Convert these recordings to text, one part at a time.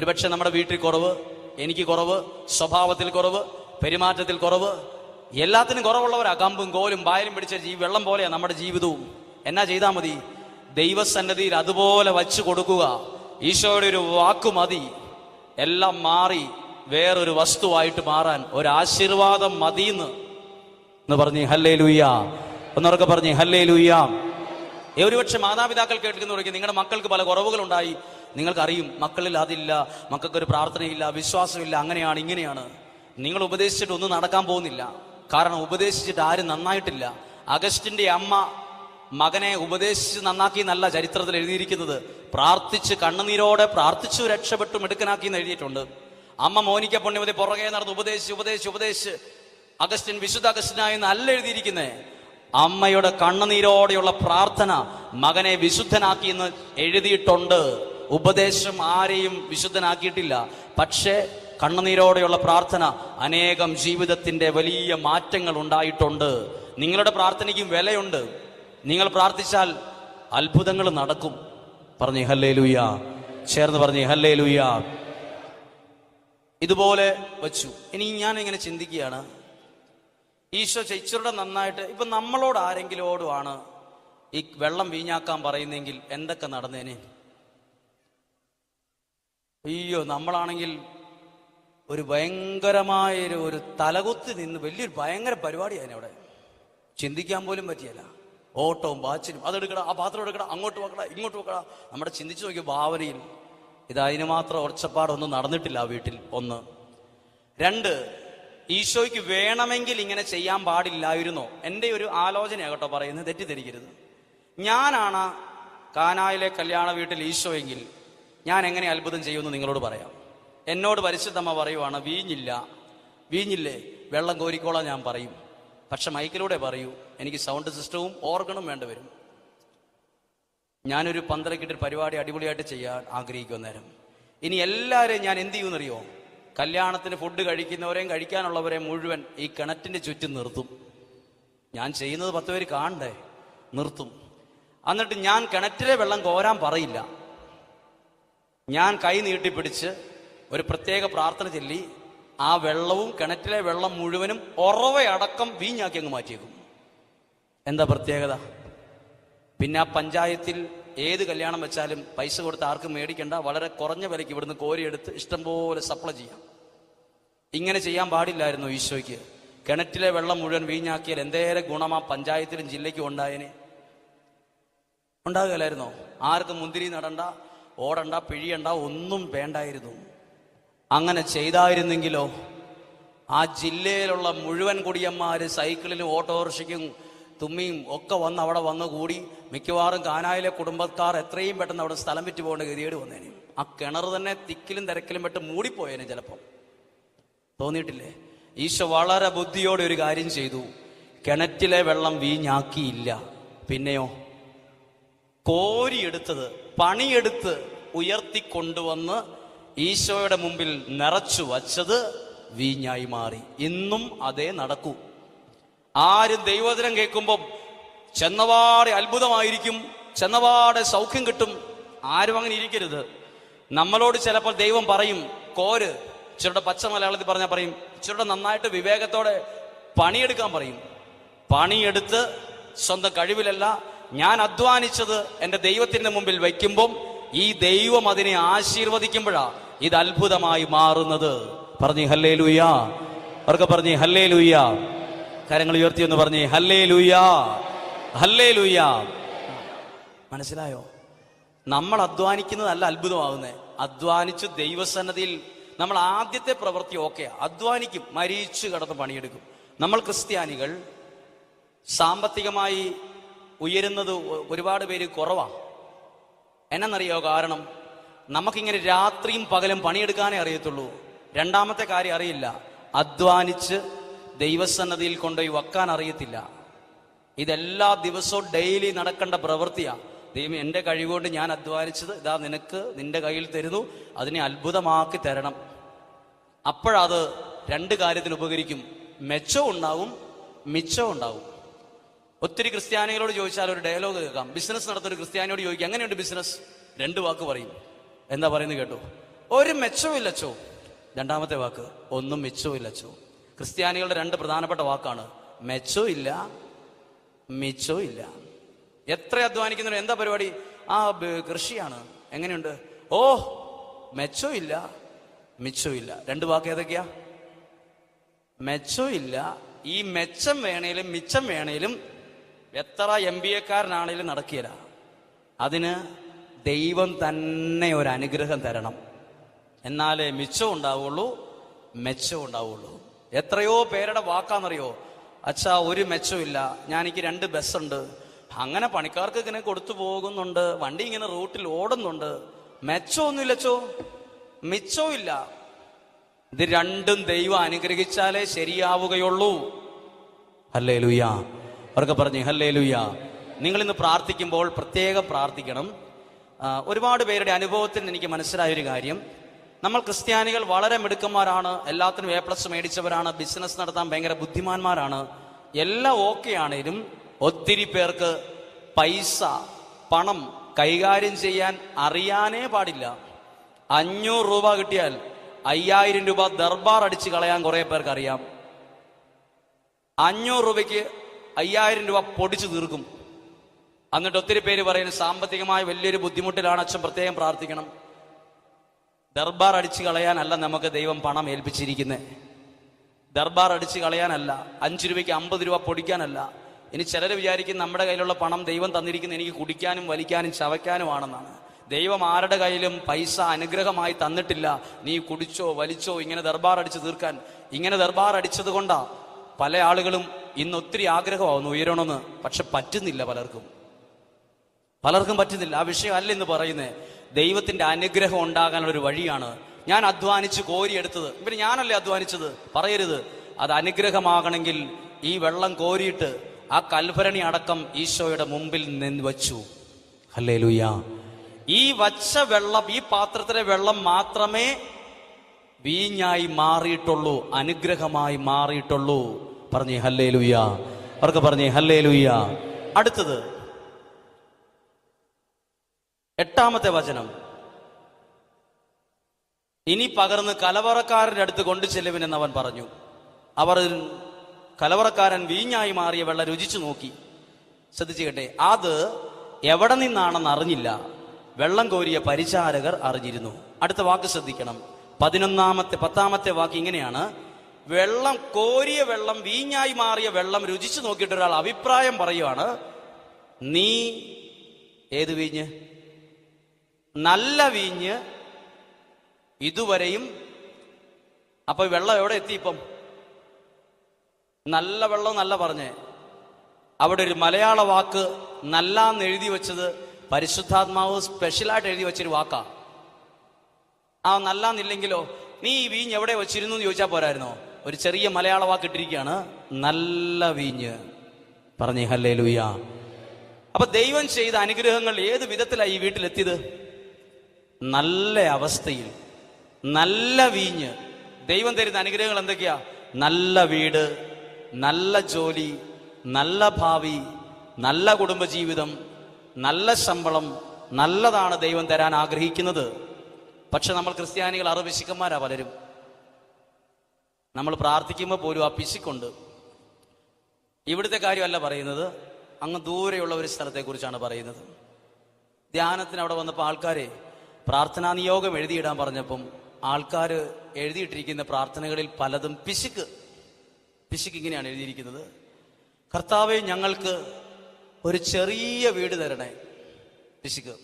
ഒരുപക്ഷെ നമ്മുടെ വീട്ടിൽ കുറവ് എനിക്ക് കുറവ് സ്വഭാവത്തിൽ കുറവ് പെരുമാറ്റത്തിൽ കുറവ് എല്ലാത്തിനും കുറവുള്ളവരാ കമ്പും കോലും പായലും പിടിച്ച ജീ വെള്ളം പോലെയാണ് നമ്മുടെ ജീവിതവും. എന്നാ ചെയ്താൽ മതി? ദൈവസന്നദ്ധിയിൽ അതുപോലെ വച്ചു കൊടുക്കുക. ഈശോയുടെ ഒരു വാക്കു മതി. എല്ലാം മാറി വേറൊരു വസ്തുവായിട്ട് മാറാൻ. ഒരു ആശീർവാദം മതിയെന്ന് എന്ന് പറഞ്ഞ് ഹല്ലേ ലൂയ്യാ ഒന്നൊക്കെ പറഞ്ഞ് ഹല്ലേ ലൂയ്യ ഒരുപക്ഷെ മാതാപിതാക്കൾ കേൾക്കുന്നവർക്ക് നിങ്ങളുടെ മക്കൾക്ക് പല കുറവുകളുണ്ടായി. നിങ്ങൾക്കറിയും മക്കളിൽ അതില്ല മക്കൾക്കൊരു പ്രാർത്ഥനയില്ല വിശ്വാസമില്ല അങ്ങനെയാണ് ഇങ്ങനെയാണ്. നിങ്ങൾ ഉപദേശിച്ചിട്ട് ഒന്നും നടക്കാൻ പോകുന്നില്ല. കാരണം ഉപദേശിച്ചിട്ട് ആരും നന്നായിട്ടില്ല. അഗസ്റ്റിന്റെ അമ്മ മകനെ ഉപദേശിച്ച് നന്നാക്കി നല്ല ചരിത്രത്തിൽ എഴുതിയിരിക്കുന്നത്. പ്രാർത്ഥിച്ച് കണ്ണുനീരോടെ പ്രാർത്ഥിച്ചു രക്ഷപ്പെട്ടു മിടുക്കനാക്കി എന്ന് എഴുതിയിട്ടുണ്ട്. അമ്മ മോനിക്ക പുണ്യമതി പുറകെ നടന്ന് ഉപദേശിച്ച് ഉപദേശിച്ച് ഉപദേശിച്ച് അഗസ്റ്റിൻ വിശുദ്ധ അഗസ്റ്റിനായി നല്ല എഴുതിയിരിക്കുന്നത് അമ്മയുടെ കണ്ണുനീരോടെയുള്ള പ്രാർത്ഥന മകനെ വിശുദ്ധനാക്കി എന്ന് എഴുതിയിട്ടുണ്ട്. ഉപദേശം ആരെയും വിശുദ്ധനാക്കിയിട്ടില്ല. പക്ഷേ കണ്ണുനീരോടെയുള്ള പ്രാർത്ഥന അനേകം ജീവിതത്തിന്റെ വലിയ മാറ്റങ്ങൾ ഉണ്ടായിട്ടുണ്ട്. നിങ്ങളുടെ പ്രാർത്ഥനയ്ക്കും വിലയുണ്ട്. നിങ്ങൾ പ്രാർത്ഥിച്ചാൽ അത്ഭുതങ്ങൾ നടക്കും. പറഞ്ഞു ഹല്ലേ ലൂയ ചേർന്ന് പറഞ്ഞു ഹല്ലേ ലൂയ ഇതുപോലെ വച്ചു. ഇനി ഞാൻ ഇങ്ങനെ ചിന്തിക്കുകയാണ്. ഈശോ ചേച്ചിയുടെ നന്നായിട്ട് ഇപ്പൊ നമ്മളോട് ആരെങ്കിലോടുമാണ് ഈ വെള്ളം വീഞ്ഞാക്കാൻ പറയുന്നെങ്കിൽ എന്തൊക്കെ നടന്നേനെ? അയ്യോ നമ്മളാണെങ്കിൽ ഒരു ഭയങ്കരമായ ഒരു തലകുത്ത് നിന്ന് വലിയൊരു ഭയങ്കര പരിപാടിയാണ് അവിടെ. ചിന്തിക്കാൻ പോലും പറ്റിയല്ല. ഓട്ടവും ബാച്ചിനും അതെടുക്കട ആ പാത്രം എടുക്കട അങ്ങോട്ട് വെക്കട ഇങ്ങോട്ട് വെക്കട നമ്മുടെ ചിന്തിച്ചു നോക്കിയ ഭാവനയിൽ ഇത് അതിന് മാത്രം ഒറച്ചപ്പാടൊന്നും നടന്നിട്ടില്ല ആ വീട്ടിൽ. ഒന്ന്. രണ്ട് ഈശോയ്ക്ക് വേണമെങ്കിൽ ഇങ്ങനെ ചെയ്യാൻ പാടില്ലായിരുന്നോ? എന്റെ ഒരു ആലോചനയാണ് കേട്ടോ പറയുന്നത് തെറ്റിദ്ധരിക്കരുത്. ഞാനാണ് കാനായിലെ കല്യാണ വീട്ടിൽ ഈശോയെങ്കിൽ ഞാൻ എങ്ങനെ അത്ഭുതം ചെയ്യുമെന്ന് നിങ്ങളോട് പറയാം. എന്നോട് പരിശുദ്ധമ്മ പറയുവാണ് വീഞ്ഞില്ല വീഞ്ഞില്ലേ? വെള്ളം കോരിക്കോളാം ഞാൻ പറയും. പക്ഷെ മൈക്കിലൂടെ പറയൂ എനിക്ക് സൗണ്ട് സിസ്റ്റവും ഓർഗണും വേണ്ടവരും ഞാനൊരു പന്തലക്കിട്ട് പരിപാടി അടിപൊളിയായിട്ട് ചെയ്യാൻ ആഗ്രഹിക്കുന്ന നേരം. ഇനി എല്ലാവരെയും ഞാൻ എന്ത് ചെയ്യുമെന്നറിയോ? കല്യാണത്തിന് ഫുഡ് കഴിക്കുന്നവരെയും കഴിക്കാനുള്ളവരെയും മുഴുവൻ ഈ കിണറ്റിന്റെ ചുറ്റും നിർത്തും. ഞാൻ ചെയ്യുന്നത് പത്ത് പേര് കാണണ്ടേ? നിർത്തും. എന്നിട്ട് ഞാൻ കിണറ്റിലെ വെള്ളം കോരാൻ പറയില്ല. ഞാൻ കൈ നീട്ടിപ്പിടിച്ച് ഒരു പ്രത്യേക പ്രാർത്ഥന ചൊല്ലി ആ വെള്ളവും കിണറ്റിലെ വെള്ളം മുഴുവനും ഉറവയടക്കം വീഞ്ഞാക്കി അങ്ങ് മാറ്റിയേക്കും. എന്താ പ്രത്യേകത? പിന്നെ ആ പഞ്ചായത്തിൽ ഏത് കല്യാണം വെച്ചാലും പൈസ കൊടുത്ത് ആർക്കും മേടിക്കണ്ട വളരെ കുറഞ്ഞ വിലയ്ക്ക് ഇവിടുന്ന് കോരിയെടുത്ത് ഇഷ്ടംപോലെ സപ്ലൈ ചെയ്യാം. ഇങ്ങനെ ചെയ്യാൻ പാടില്ലായിരുന്നു ഈശോയ്ക്ക്. കിണറ്റിലെ വെള്ളം മുഴുവൻ വീഞ്ഞാക്കിയാൽ എന്തേരെ ഗുണം ആ പഞ്ചായത്തിലും ജില്ലയ്ക്കും ഉണ്ടായേനെ. ഉണ്ടാകുകയല്ലായിരുന്നോ? ആർക്കും മുന്തിരി നടണ്ട ഓടണ്ട പിഴിയണ്ട ഒന്നും വേണ്ടായിരുന്നു. അങ്ങനെ ചെയ്തായിരുന്നെങ്കിലോ? ആ ജില്ലയിലുള്ള മുഴുവൻ കുടിയന്മാർ സൈക്കിളിലും ഓട്ടോറിക്ഷയ്ക്കും തുമ്മിയും ഒക്കെ വന്ന് അവിടെ വന്ന് കൂടി മിക്കവാറും കാനായിലെ കുടുംബക്കാർ എത്രയും പെട്ടെന്ന് അവിടെ സ്ഥലം വിറ്റ് പോകേണ്ട ഗതികേട് വന്നേനെ. ആ കിണർ തന്നെ തിക്കിലും തിരക്കിലും പെട്ട് മൂടിപ്പോയേനെ ചിലപ്പം. തോന്നിയിട്ടില്ലേ? ഈശോ വളരെ ബുദ്ധിയോടെ ഒരു കാര്യം ചെയ്തു. കിണറ്റിലെ വെള്ളം വീഞ്ഞാക്കിയില്ല. പിന്നെയോ? കോരിയെടുത്തത് പണിയെടുത്ത് ഉയർത്തിക്കൊണ്ടുവന്ന് ഈശോയുടെ മുമ്പിൽ നിറച്ചു വച്ചത് വീഞ്ഞായി മാറി. ഇന്നും അതേ നടക്കൂ. ആരും ദൈവദിനം കേൾക്കുമ്പോൾ ചെന്നവാടെ അത്ഭുതമായിരിക്കും ചെന്നവാടെ സൗഖ്യം കിട്ടും. ആരും അങ്ങനെ ഇരിക്കരുത്. നമ്മളോട് ചിലപ്പോൾ ദൈവം പറയും കോര്. ഇച്ചിരുടെ പച്ച മലയാളത്തിൽ പറഞ്ഞാൽ പറയും ഇച്ചിരുടെ നന്നായിട്ട് വിവേകത്തോടെ പണിയെടുക്കാൻ പറയും. പണിയെടുത്ത് സ്വന്തം കഴിവിലല്ല ഞാൻ അധ്വാനിച്ചത് എന്റെ ദൈവത്തിന്റെ മുമ്പിൽ വയ്ക്കുമ്പം ഈ ദൈവം അതിനെ ആശീർവദിക്കുമ്പോഴാ ഇത് അത്ഭുതമായി മാറുന്നത്. പറഞ്ഞു ഹല്ലേ ലൂയാ അവർക്ക് പറഞ്ഞു ഹല്ലേ ലൂയാ കാര്യങ്ങൾ ഉയർത്തി എന്ന് പറഞ്ഞു ഹല്ലേ ലൂയാ ഹല്ലേ ലൂയാ മനസ്സിലായോ? നമ്മൾ അധ്വാനിക്കുന്നതല്ല അത്ഭുതമാവുന്നത് അധ്വാനിച്ച് ദൈവസന്നതിയിൽ നമ്മൾ ആദ്യത്തെ പ്രവൃത്തി ഓക്കെ. അധ്വാനിക്കും മരിച്ചു കിടന്ന് പണിയെടുക്കും. നമ്മൾ ക്രിസ്ത്യാനികൾ സാമ്പത്തികമായി ഉയരുന്നത് ഒരുപാട് പേര് കുറവാണ് എന്നറിയോ കാരണം? നമുക്കിങ്ങനെ രാത്രിയും പകലും പണിയെടുക്കാനേ അറിയത്തുള്ളൂ. രണ്ടാമത്തെ കാര്യം അറിയില്ല. അധ്വാനിച്ച് ദൈവസന്നതിയിൽ കൊണ്ടുപോയി വെക്കാൻ അറിയത്തില്ല. ഇതെല്ലാ ദിവസവും ഡെയിലി നടക്കേണ്ട പ്രവൃത്തിയാണ് ദൈവം എന്റെ കഴിവുകൊണ്ട് ഞാൻ അധ്വാനിച്ചത് ഇതാ നിനക്ക് നിന്റെ കയ്യിൽ തരുന്നു. അതിനെ അത്ഭുതമാക്കി തരണം. അപ്പോഴത് രണ്ട് കാര്യത്തിന് ഉപകരിക്കും മെച്ചവും ഉണ്ടാവും മിച്ചവും ഉണ്ടാവും. ഒത്തിരി ക്രിസ്ത്യാനികളോട് ചോദിച്ചാൽ ഒരു ഡയലോഗ് കേൾക്കാം. ബിസിനസ് നടത്തുന്ന ഒരു ക്രിസ്ത്യാനിയോട് ചോദിക്കുക എങ്ങനെയുണ്ട് ബിസിനസ് രണ്ട് വാക്ക് പറയും. എന്താ പറയുന്നത് കേട്ടോ? ഒരു മെച്ചവും ഇല്ലച്ചോ രണ്ടാമത്തെ വാക്ക് ഒന്നും മെച്ചവും ഇല്ലച്ചോ ക്രിസ്ത്യാനികളുടെ രണ്ട് പ്രധാനപ്പെട്ട വാക്കാണ് മെച്ചോ ഇല്ല മിച്ചവും ഇല്ല. എത്ര അധ്വാനിക്കുന്നവർ എന്താ പരിപാടി? ആ കൃഷിയാണ്. എങ്ങനെയുണ്ട്? ഓ മെച്ചോ ഇല്ല മിച്ചോ ഇല്ല. രണ്ട് വാക്ക് ഏതൊക്കെയാ? മെച്ചോ ഇല്ല ഈ മെച്ചം വേണേലും മിച്ചം വേണേലും എത്ര എം ബി എക്കാരനാണേലും നടക്കില്ല. അതിന് ദൈവം തന്നെ ഒരു അനുഗ്രഹം തരണം. എന്നാലേ മിച്ചം ഉണ്ടാവുള്ളൂ മെച്ചം ഉണ്ടാവുള്ളൂ. എത്രയോ പേരുടെ വാക്കാന്നറിയോ? അച്ഛാ ഒരു മെച്ചമില്ല ഞാൻ എനിക്ക് രണ്ട് ബസ്സുണ്ട്. അങ്ങനെ പണിക്കാർക്ക് ഇങ്ങനെ കൊടുത്തു പോകുന്നുണ്ട്. വണ്ടി ഇങ്ങനെ റൂട്ടിൽ ഓടുന്നുണ്ട്. മെച്ചമൊന്നുമില്ലച്ചോ? മിച്ചവും ഇല്ല ഇത് രണ്ടും ദൈവം അനുഗ്രഹിച്ചാലേ ശരിയാവുകയുള്ളൂ. അല്ലേ ലുയ്യ അവർക്ക് പറഞ്ഞു ഹല്ലേ ലുയ്യ നിങ്ങൾ ഇന്ന് പ്രാർത്ഥിക്കുമ്പോൾ പ്രത്യേകം പ്രാർത്ഥിക്കണം. ഒരുപാട് പേരുടെ അനുഭവത്തിൽ എനിക്ക് മനസ്സിലായ ഒരു കാര്യം. നമ്മൾ ക്രിസ്ത്യാനികൾ വളരെ മിടുക്കന്മാരാണ് എല്ലാത്തിനും എ പ്ലസ് മേടിച്ചവരാണ് ബിസിനസ് നടത്താൻ ഭയങ്കര ബുദ്ധിമാന്മാരാണ്. എല്ലാം ഓക്കെ ആണേലും ഒത്തിരി പേർക്ക് പൈസ പണം കൈകാര്യം ചെയ്യാൻ അറിയാനേ പാടില്ല. അഞ്ഞൂറ് രൂപ കിട്ടിയാൽ അയ്യായിരം രൂപ ദർബാർ അടിച്ച് കളയാൻ കുറെ പേർക്ക് അറിയാം അഞ്ഞൂറ് രൂപയ്ക്ക് അയ്യായിരം രൂപ പൊടിച്ചു തീർക്കും. എന്നിട്ട് ഒത്തിരി പേര് പറയുന്നത് സാമ്പത്തികമായ വലിയൊരു ബുദ്ധിമുട്ടിലാണ് അച്ഛൻ പ്രത്യേകം പ്രാർത്ഥിക്കണം. ദർബാർ അടിച്ചു കളയാനല്ല നമുക്ക് ദൈവം പണം ഏൽപ്പിച്ചിരിക്കുന്നത് ദർബാർ അടിച്ചു കളയാനല്ല അഞ്ചു രൂപയ്ക്ക് അമ്പത് രൂപ പൊടിക്കാനല്ല. ഇനി ചിലർ വിചാരിക്കും നമ്മുടെ കയ്യിലുള്ള പണം ദൈവം തന്നിരിക്കുന്ന എനിക്ക് കുടിക്കാനും വലിക്കാനും ചവയ്ക്കാനുമാണെന്നാണ് ദൈവം ആരുടെ കയ്യിലും പൈസ അനുഗ്രഹമായി തന്നിട്ടില്ല. നീ കുടിച്ചോ വലിച്ചോ ഇങ്ങനെ ദർബാർ അടിച്ചു തീർക്കാൻ. ഇങ്ങനെ ദർബാർ അടിച്ചത് കൊണ്ടാ പല ആളുകളും ഇന്ന് ഒത്തിരി ആഗ്രഹമാവുന്നു ഉയരണമെന്ന് പക്ഷെ പറ്റുന്നില്ല പലർക്കും. പലർക്കും പറ്റുന്നില്ല. ആ വിഷയം അല്ല എന്ന് പറയുന്നത് ദൈവത്തിന്റെ അനുഗ്രഹം ഉണ്ടാകാനുള്ള ഒരു വഴിയാണ്. ഞാൻ അധ്വാനിച്ച് കോരിയെടുത്തത് ഇവർ ഞാനല്ലേ അധ്വാനിച്ചത്? പറയരുത്. അത് അനുഗ്രഹമാകണമെങ്കിൽ ഈ വെള്ളം കോരിയിട്ട് ആ കൽഭരണി അടക്കം ഈശോയുടെ മുമ്പിൽ നിന്ന് വച്ചു. അല്ലേ ലുയാ ഈ വച്ച വെള്ളം ഈ പാത്രത്തിലെ വെള്ളം മാത്രമേ വീഞ്ഞായി മാറിയിട്ടുള്ളൂ അനുഗ്രഹമായി മാറിയിട്ടുള്ളൂ. പറഞ്ഞേ ഹല്ലേ ലുയ്യ അവർക്ക് പറഞ്ഞേ ഹല്ലേ ലുയ്യ അടുത്തത്. എട്ടാമത്തെ വചനം. ഇനി പകർന്ന് കലവറക്കാരന്റെ അടുത്ത് കൊണ്ടു ചെല്ലുവിനെന്ന് അവൻ പറഞ്ഞു. അവർ കലവറക്കാരൻ വീഞ്ഞായി മാറിയ വെള്ളം രുചിച്ചു നോക്കി. ശ്രദ്ധിച്ചു കേട്ടെ അത് എവിടെ നിന്നാണെന്ന് അറിഞ്ഞില്ല. വെള്ളം കോരിയ പരിചാരകർ അറിഞ്ഞിരുന്നു. അടുത്ത വാക്ക് ശ്രദ്ധിക്കണം. പതിനൊന്നാമത്തെ പത്താമത്തെ വാക്ക് ഇങ്ങനെയാണ്. വെള്ളം കോരിയ വെള്ളം വീഞ്ഞായി മാറിയ വെള്ളം രുചിച്ചു നോക്കിയിട്ട് ഒരാൾ അഭിപ്രായം പറയുവാണ് നീ ഏത് വീഞ്ഞ്? നല്ല വീഞ്ഞ് ഇതുവരെയും അപ്പൊ വെള്ളം എവിടെ എത്തി ഇപ്പം? നല്ല വെള്ളം നല്ല പറഞ്ഞേ. അവിടെ ഒരു മലയാള വാക്ക് നല്ലാന്ന് എഴുതി വെച്ചത് പരിശുദ്ധാത്മാവ് സ്പെഷ്യലായിട്ട് എഴുതി വെച്ചൊരു വാക്കാ. ആ നല്ലാന്നില്ലെങ്കിലോ നീ ഈ വീഞ്ഞ് എവിടെ വെച്ചിരുന്നു? എന്ന് ചോദിച്ചാൽ പോരായിരുന്നോ? ഒരു ചെറിയ മലയാള വാക്ക് ഇട്ടിരിക്കുകയാണ് നല്ല വീഞ്ഞ്. പറഞ്ഞേ ഹല്ലേ ലൂയ അപ്പൊ ദൈവം ചെയ്ത അനുഗ്രഹങ്ങൾ ഏത് വിധത്തിലാണ് ഈ വീട്ടിലെത്തിയത്? നല്ല അവസ്ഥയിൽ. നല്ല വീഞ്ഞ്. ദൈവം തരുന്ന അനുഗ്രഹങ്ങൾ എന്തൊക്കെയാ? നല്ല വീട് നല്ല ജോലി നല്ല ഭാവി നല്ല കുടുംബജീവിതം നല്ല ശമ്പളം നല്ലതാണ് ദൈവം തരാൻ ആഗ്രഹിക്കുന്നത്. പക്ഷെ നമ്മൾ ക്രിസ്ത്യാനികൾ അറുപിശുക്കന്മാരാ പലരും. നമ്മൾ പ്രാർത്ഥിക്കുമ്പോൾ പോലും ആ പിശുക്കുണ്ട് ഇവിടുത്തെ കാര്യമല്ല പറയുന്നത്. അങ്ങ് ദൂരെയുള്ള ഒരു സ്ഥലത്തെക്കുറിച്ചാണ് പറയുന്നത്. ധ്യാനത്തിന് അവിടെ വന്നപ്പോൾ ആൾക്കാരെ പ്രാർത്ഥനാ നിയോഗം എഴുതിയിടാൻ പറഞ്ഞപ്പം ആൾക്കാർ എഴുതിയിട്ടിരിക്കുന്ന പ്രാർത്ഥനകളിൽ പലതും പിശുക്ക് പിശുക്ക് ഇങ്ങനെയാണ് എഴുതിയിരിക്കുന്നത്. കർത്താവെ ഞങ്ങൾക്ക് ഒരു ചെറിയ വീട് തരണേ പിശുക്ക്.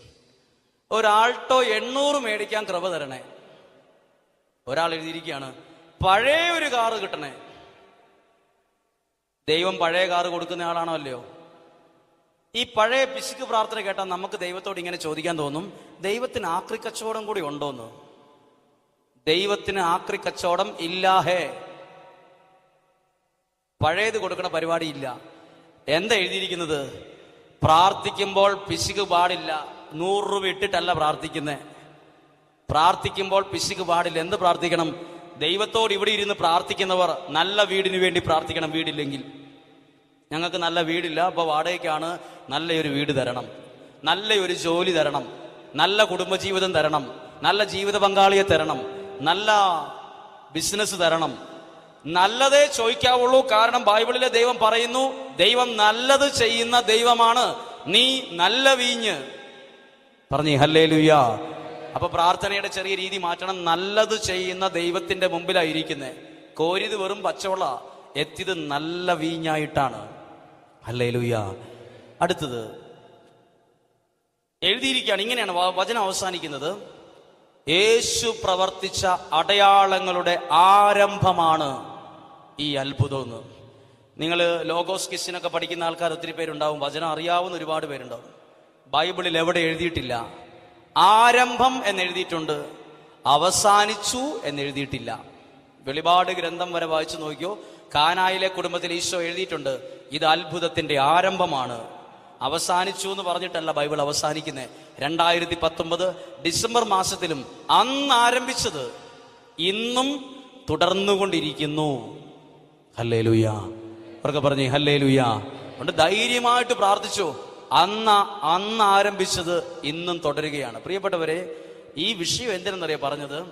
ഒരാൾട്ടോ എണ്ണൂറ് മേടിക്കാൻ കൃപ തരണേ. ഒരാൾ എഴുതിയിരിക്കുകയാണ് പഴയ ഒരു കാറ് കിട്ടണേ. ദൈവം പഴയ കാറ് കൊടുക്കുന്ന ആളാണോ അല്ലയോ? ഈ പഴയ പിശുക്ക് പ്രാർത്ഥന കേട്ടാൽ നമുക്ക് ദൈവത്തോട് ഇങ്ങനെ ചോദിക്കാൻ തോന്നും ദൈവത്തിന് ആക്രി കച്ചവടം കൂടി ഉണ്ടോന്ന് ദൈവത്തിന് ആക്രി കച്ചവടം ഇല്ലാഹേ പഴയത് കൊടുക്കുന്ന പരിപാടി ഇല്ല. എന്താ എഴുതിയിരിക്കുന്നത്? പ്രാർത്ഥിക്കുമ്പോൾ പിശുക്ക് പാടില്ല. നൂറ് രൂപ ഇട്ടിട്ടല്ല പ്രാർത്ഥിക്കുന്നേ. പ്രാർത്ഥിക്കുമ്പോൾ പിശുക്ക് പാടില്ല. എന്ത് പ്രാർത്ഥിക്കണം? ദൈവത്തോട് ഇവിടെ ഇരുന്ന് പ്രാർത്ഥിക്കുന്നവർ നല്ല വീടിന് വേണ്ടി പ്രാർത്ഥിക്കണം വീടില്ലെങ്കിൽ. ഞങ്ങൾക്ക് നല്ല വീടില്ല അപ്പൊ വാടകയ്ക്കാണ് നല്ലൊരു വീട് തരണം. നല്ലൊരു ജോലി തരണം. നല്ല കുടുംബജീവിതം തരണം. നല്ല ജീവിത പങ്കാളിയെ തരണം. നല്ല ബിസിനസ് തരണം. നല്ലതേ ചോദിക്കാവുള്ളൂ. കാരണം ബൈബിളിലെ ദൈവം പറയുന്നു ദൈവം നല്ലത് ചെയ്യുന്ന ദൈവമാണ്. നീ നല്ല വീഞ്ഞ്. പറഞ്ഞു ഹല്ലേ ലുയ്യ അപ്പൊ പ്രാർത്ഥനയുടെ ചെറിയ രീതി മാറ്റണം. നല്ലത് ചെയ്യുന്ന ദൈവത്തിന്റെ മുമ്പിലായിരിക്കുന്നത് കോരിത് വെറും പച്ചവള എത്തിയത് നല്ല വീഞ്ഞായിട്ടാണ്. അല്ലേ ലൂയ അടുത്തത്. എഴുതിയിരിക്കുകയാണ്. ഇങ്ങനെയാണ് വചനം അവസാനിക്കുന്നത്. യേശു പ്രവർത്തിച്ച അടയാളങ്ങളുടെ ആരംഭമാണ് ഈ അത്ഭുതം എന്ന് നിങ്ങൾ ലോഗോസ് കിസ്സിനൊക്കെ പഠിക്കുന്ന ആൾക്കാർ ഒത്തിരി പേരുണ്ടാവും. വചനം അറിയാവുന്ന ഒരുപാട് പേരുണ്ടാവും. ബൈബിളിൽ എവിടെ എഴുതിയിട്ടില്ല. ആരംഭം എന്ന് എഴുതിയിട്ടുണ്ട് അവസാനിച്ചു എന്ന് എഴുതിയിട്ടില്ല വെളിപാട് ഗ്രന്ഥം വരെ വായിച്ചു നോക്കിയോ? കാനായിലെ കുടുംബത്തിൽ ഈശോ എഴുതിയിട്ടുണ്ട് ഇത് അത്ഭുതത്തിന്റെ ആരംഭമാണ്. അവസാനിച്ചു എന്ന് പറഞ്ഞിട്ടല്ല ബൈബിൾ അവസാനിക്കുന്നത് രണ്ടായിരത്തി പത്തൊമ്പത് ഡിസംബർ മാസത്തിലും അന്ന് ആരംഭിച്ചത് ഇന്നും തുടർന്നുകൊണ്ടിരിക്കുന്നു. ഹല്ലേ ലുയാ അവർക്ക് പറഞ്ഞേ ഹല്ലേ ലുയാ അതുകൊണ്ട് ധൈര്യമായിട്ട് പ്രാർത്ഥിച്ചു. അന്ന് അന്ന് ആരംഭിച്ചത് ഇന്നും തുടരുകയാണ്. പ്രിയപ്പെട്ടവരെ ഈ വിഷയം എന്തിനെന്നറിയാ? പറഞ്ഞത്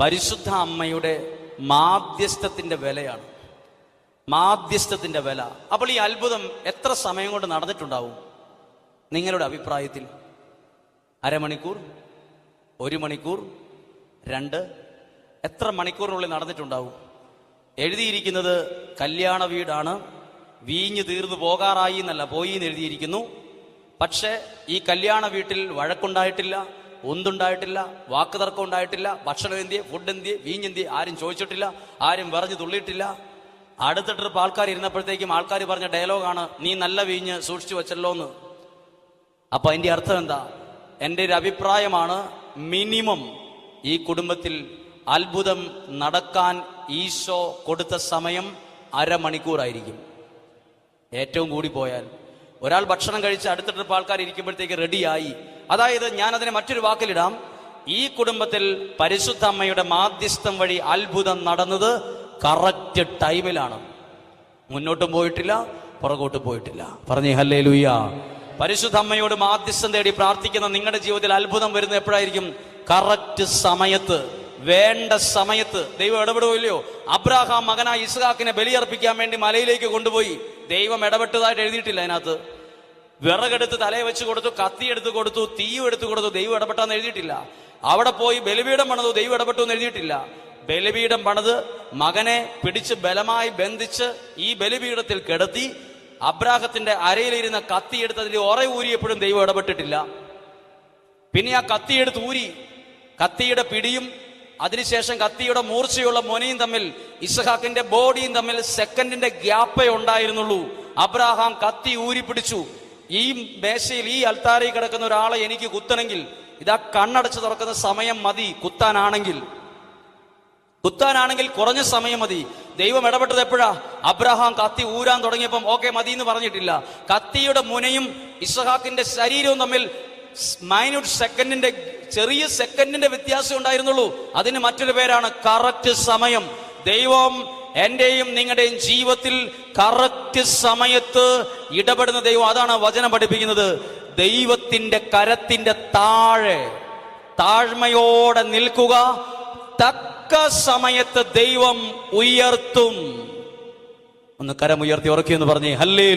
പരിശുദ്ധ അമ്മയുടെ മാധ്യസ്ഥത്തിന്റെ വിലയാണ്. മാധ്യസ്ഥത്തിന്റെ വില. അപ്പോൾ ഈ അത്ഭുതം എത്ര സമയം കൊണ്ട് നടന്നിട്ടുണ്ടാവും? നിങ്ങളുടെ അഭിപ്രായത്തിൽ. അരമണിക്കൂർ ഒരു മണിക്കൂർ രണ്ട്. എത്ര മണിക്കൂറിനുള്ളിൽ നടന്നിട്ടുണ്ടാവും? എഴുതിയിരിക്കുന്നത് കല്യാണ വീടാണ്. വീഞ്ഞ് തീർന്നു പോകാറായി എന്നല്ല പോയി എന്ന് എഴുതിയിരിക്കുന്നു. പക്ഷേ ഈ കല്യാണ വീട്ടിൽ വഴക്കുണ്ടായിട്ടില്ല ഒന്നുണ്ടായിട്ടില്ല വാക്കുതർക്കം ഉണ്ടായിട്ടില്ല ഭക്ഷണം എന്തിയെ ഫുഡ് എന്തിയെ വീഞ്ഞ് എന്തിയെ ആരും ചോദിച്ചിട്ടില്ല ആരും പറഞ്ഞു തുള്ളിയിട്ടില്ല. അടുത്ത ട്രിപ്പ് ആൾക്കാർ ഇരുന്നപ്പോഴത്തേക്കും ആൾക്കാർ പറഞ്ഞ ഡയലോഗാണ് നീ നല്ല വീഞ്ഞ് സൂക്ഷിച്ചു വെച്ചല്ലോ എന്ന് അപ്പൊ അതിന്റെ അർത്ഥം എന്താ? എന്റെ ഒരു അഭിപ്രായമാണ് മിനിമം ഈ കുടുംബത്തിൽ അത്ഭുതം നടക്കാൻ ഈശോ കൊടുത്ത സമയം അരമണിക്കൂറായിരിക്കും. ഏറ്റവും കൂടി പോയാൽ. ഒരാൾ ഭക്ഷണം കഴിച്ച് അടുത്ത ആൾക്കാർ ഇരിക്കുമ്പോഴത്തേക്ക് റെഡിയായി അതായത് ഞാൻ അതിനെ മറ്റൊരു വാക്കിലിടാം. ഈ കുടുംബത്തിൽ പരിശുദ്ധ അമ്മയുടെ മാധ്യസ്ഥം വഴി അത്ഭുതം നടന്നത് കറക്റ്റ് ടൈമിലാണ് മുന്നോട്ടും പോയിട്ടില്ല പുറകോട്ടും പോയിട്ടില്ല. പറഞ്ഞേ ഹല്ലേ ലൂയ്യ പരിശുദ്ധ അമ്മയോട് മാധ്യസ്ഥം തേടി പ്രാർത്ഥിക്കുന്ന നിങ്ങളുടെ ജീവിതത്തിൽ അത്ഭുതം വരുന്നത് എപ്പോഴായിരിക്കും? കറക്റ്റ് സമയത്ത്. വേണ്ട സമയത്ത് ദൈവം ഇടപെടുകയില്ലയോ അബ്രാഹാം മകനായ ഇസ്ഹാക്കിനെ ബലിയർപ്പിക്കാൻ വേണ്ടി മലയിലേക്ക് കൊണ്ടുപോയി. ദൈവം ഇടപെട്ടതായിട്ട് എഴുതിയിട്ടില്ല അതിനകത്ത്. വിറകെടുത്ത് തലയെ വെച്ച് കൊടുത്തു കത്തി എടുത്ത് കൊടുത്തു തീയും എടുത്തു കൊടുത്തു ദൈവം ഇടപെട്ടാന്ന് എഴുതിയിട്ടില്ല. അവിടെ പോയി ബലിപീഠം പണിതു ദൈവം ഇടപെട്ടു എന്ന് എഴുതിയിട്ടില്ല. ബലിപീഠം പണിത് മകനെ പിടിച്ച് ബലമായി ബന്ധിച്ച് ഈ ബലിപീഠത്തിൽ കിടത്തി അബ്രാഹത്തിന്റെ അരയിലിരുന്ന കത്തിയെടുത്ത് അതിൽ ഒറ ഊരിയപ്പോഴും ദൈവം ഇടപെട്ടിട്ടില്ല. പിന്നെ ആ കത്തിയെടുത്ത് ഊരി കത്തിയുടെ പിടിയും അതിനുശേഷം കത്തിയുടെ മൂർച്ചയുള്ള മൊനയും തമ്മിൽ ഇസഹാക്കിന്റെ ബോഡിയും തമ്മിൽ സെക്കൻഡിന്റെ ഗ്യാപ്പേ ഉണ്ടായിരുന്നുള്ളൂ. അബ്രാഹാം കത്തി ഊരി പിടിച്ചു ഈ മേശയിൽ ഈ അൽത്താരയിൽ കിടക്കുന്ന ഒരാളെ എനിക്ക് കുത്തണമെങ്കിൽ ഇതാ കണ്ണടച്ച് തുറക്കുന്ന സമയം മതി കുത്താനാണെങ്കിൽ. കുത്താനാണെങ്കിൽ കുറഞ്ഞ സമയം മതി. ദൈവം ഇടപെട്ടത് എപ്പോഴാ? അബ്രഹാം കത്തി ഊരാൻ തുടങ്ങിയപ്പം ഓക്കെ മതി എന്ന് പറഞ്ഞിട്ടില്ല. കത്തിയുടെ മുനയും ഇസഹാക്കിന്റെ ശരീരവും തമ്മിൽ മൈന്യൂട്ട് സെക്കൻഡിന്റെ ചെറിയ സെക്കൻഡിന്റെ വ്യത്യാസം ഉണ്ടായിരുന്നുള്ളൂ. അതിന് മറ്റൊരു പേരാണ് കറക്റ്റ് സമയം. ദൈവം എന്റെയും നിങ്ങളുടെയും ജീവിതത്തിൽ കറക്റ്റ് സമയത്ത് ഇടപെടുന്ന ദൈവം. അതാണ് വചനം പഠിപ്പിക്കുന്നത്. ദൈവത്തിന്റെ കരത്തിന്റെ താഴെ താഴ്മയോടെ നിൽക്കുക. തക്ക സമയത്ത് ദൈവം ഉയർത്തും. ഒന്ന് കരമുയർത്തി ഉറക്കിയെന്ന് പറഞ്ഞേ ഹല്ലേ